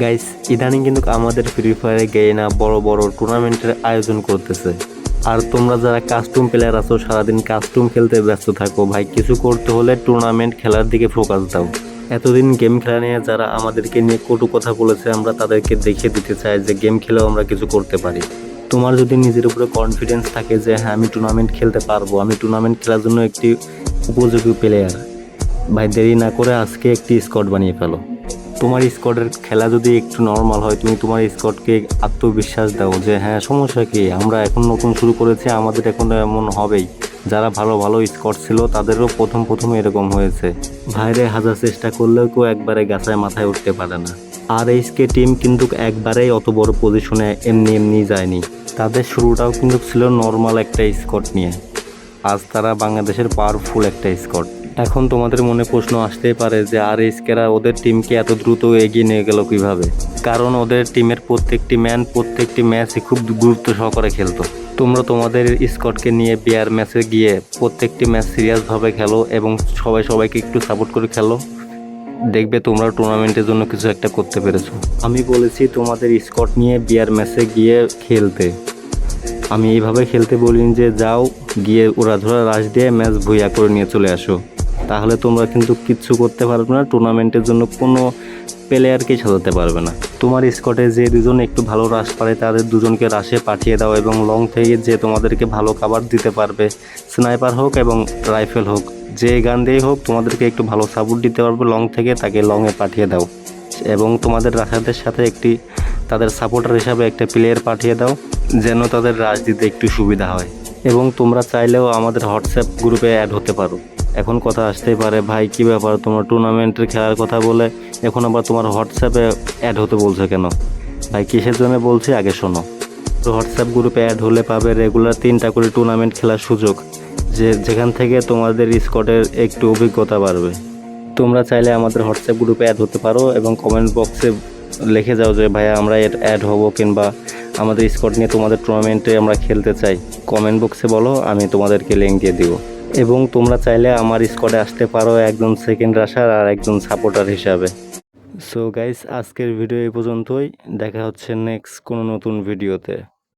Guys ইদানিং কিন্তু আমাদের ফ্রি ফায়ারে গিয়ে না বড় বড় টুর্নামেন্টের আয়োজন করতেছে। আর তোমরা যারা কাস্টম প্লেয়ার আছো, সারাদিন কাস্টম খেলতে ব্যস্ত থাকো, ভাই, কিছু করতে হলে টুর্নামেন্ট খেলার দিকে ফোকাস দাও। এতদিন গেম খেলা নিয়ে যারা আমাদেরকে নিয়ে কটু কথা বলেছে, আমরা তাদেরকে দেখিয়ে দিতে চাই যে গেম খেলেও আমরা কিছু করতে পারি। তোমার যদি নিজের উপরে কনফিডেন্স থাকে যে হ্যাঁ আমি টুর্নামেন্ট খেলতে পারব, আমি টুর্নামেন্ট খেলার জন্য একটি উপযোগী প্লেয়ার ভাই, দেরি না করে আজকে একটি স্কট বানিয়ে ফেলো। তোমার স্কটের খেলা যদি একটু নর্মাল হয়, তুমি তোমার স্কটকে আত্মবিশ্বাস দাও যে হ্যাঁ সমস্যা কি? আমরা এখন নতুন শুরু করেছি, আমাদের এখন এমন হবেই। যারা ভালো ভালো স্কট ছিল, তাদেরও প্রথম প্রথম এরকম হয়েছে। ভাইরে, হাজার চেষ্টা করলেও কেউ একবারে গাছায় মাথায় উঠতে পারে না। আর এইচকে টিম কিন্তু একবারেই অত বড় পজিশনে এমনি এমনি যায়নি। তাদের শুরুটাও কিন্তু ছিল নর্মাল একটা স্কট নিয়ে। আজ তারা বাংলাদেশের পাওয়ারফুল একটা স্কট এখন তোমাদের মনে প্রশ্ন আসতেই পারে যে, আর এসকেরা ওদের টিমকে এত দ্রুত এগিয়ে নিয়ে গেল কীভাবে? কারণ ওদের টিমের প্রত্যেকটি ম্যান প্রত্যেকটি ম্যাচই খুব গুরুত্ব সহকারে খেলতো। তোমরা তোমাদের স্কটকে নিয়ে বিয়ার ম্যাচে গিয়ে প্রত্যেকটি ম্যাচ সিরিয়াসভাবে খেলো এবং সবাই সবাইকে একটু সাপোর্ট করে খেলো। দেখবে তোমরা টুর্নামেন্টের জন্য কিছু একটা করতে পেরেছ। আমি বলেছি তোমাদের স্কট নিয়ে বিয়ার ম্যাচে গিয়ে খেলতে। আমি এইভাবে খেলতে বলিনি যে, যাও গিয়ে ওরা ধরা রাশ দিয়ে ম্যাচ ভুইয়া করে নিয়ে চলে আসো। তাহলে তোমরা কিন্তু কিচ্ছু করতে পারবে না টুর্নামেন্টের জন্য কোনো প্লেয়ারকেই সাজাতে পারবে না। তোমার স্কটে যে দুজন একটু ভালো রাশ পারে, তাদের দুজনকে রাশে পাঠিয়ে দাও এবং লং থেকে যে তোমাদেরকে ভালো খাবার দিতে পারবে স্নাইপার হোক এবং রাইফেল হোক, যে গান দিয়েই হোক, তোমাদেরকে একটু ভালো সাপোর্ট দিতে পারবে লং থেকে, তাকে লংয়ে পাঠিয়ে দাও। এবং তোমাদের রাখাদের সাথে একটি, তাদের সাপোর্টার হিসাবে একটা প্লেয়ার পাঠিয়ে দাও, যেন তাদের রাজ দিতে একটু সুবিধা হয়। এবং তোমরা চাইলেও আমাদের হোয়াটসঅ্যাপ গ্রুপে অ্যাড হতে পারো। এখন কথা আসতেই পারে, ভাই, কী ব্যাপার? তোমার টুর্নামেন্টের খেলার কথা বলে এখন আবার তোমার হোয়াটসঅ্যাপে অ্যাড হতে বলছে কেন? ভাই, কিসের জন্য বলছি? আগে শোনো। তো হোয়াটসঅ্যাপ গ্রুপে অ্যাড হলে পাবে রেগুলার তিনটা করে টুর্নামেন্ট খেলার সুযোগ, যে যেখান থেকে তোমাদের স্কটের একটু অভিজ্ঞতা বাড়বে। তোমরা চাইলে আমাদের হোয়াটসঅ্যাপ গ্রুপে অ্যাড হতে পারো এবং কমেন্ট বক্সে লিখে যাও যে, ভাইয়া, আমরা অ্যাড হব কিংবা আমাদের স্কট নিয়ে তোমাদের টুর্নামেন্টে আমরা খেলতে চাই। কমেন্ট বক্সে বলো, আমি তোমাদেরকে লিঙ্ক দিয়ে দিব। এবং তোমরা চাইলে আমার স্কোয়াডে আসতে পারো একজন সেকেন্ড রাশার আর একজন সাপোর্টার হিসাবে। সো গাইস আজকের ভিডিও এই পর্যন্তই। দেখা হচ্ছে নেক্সট কোনো নতুন ভিডিওতে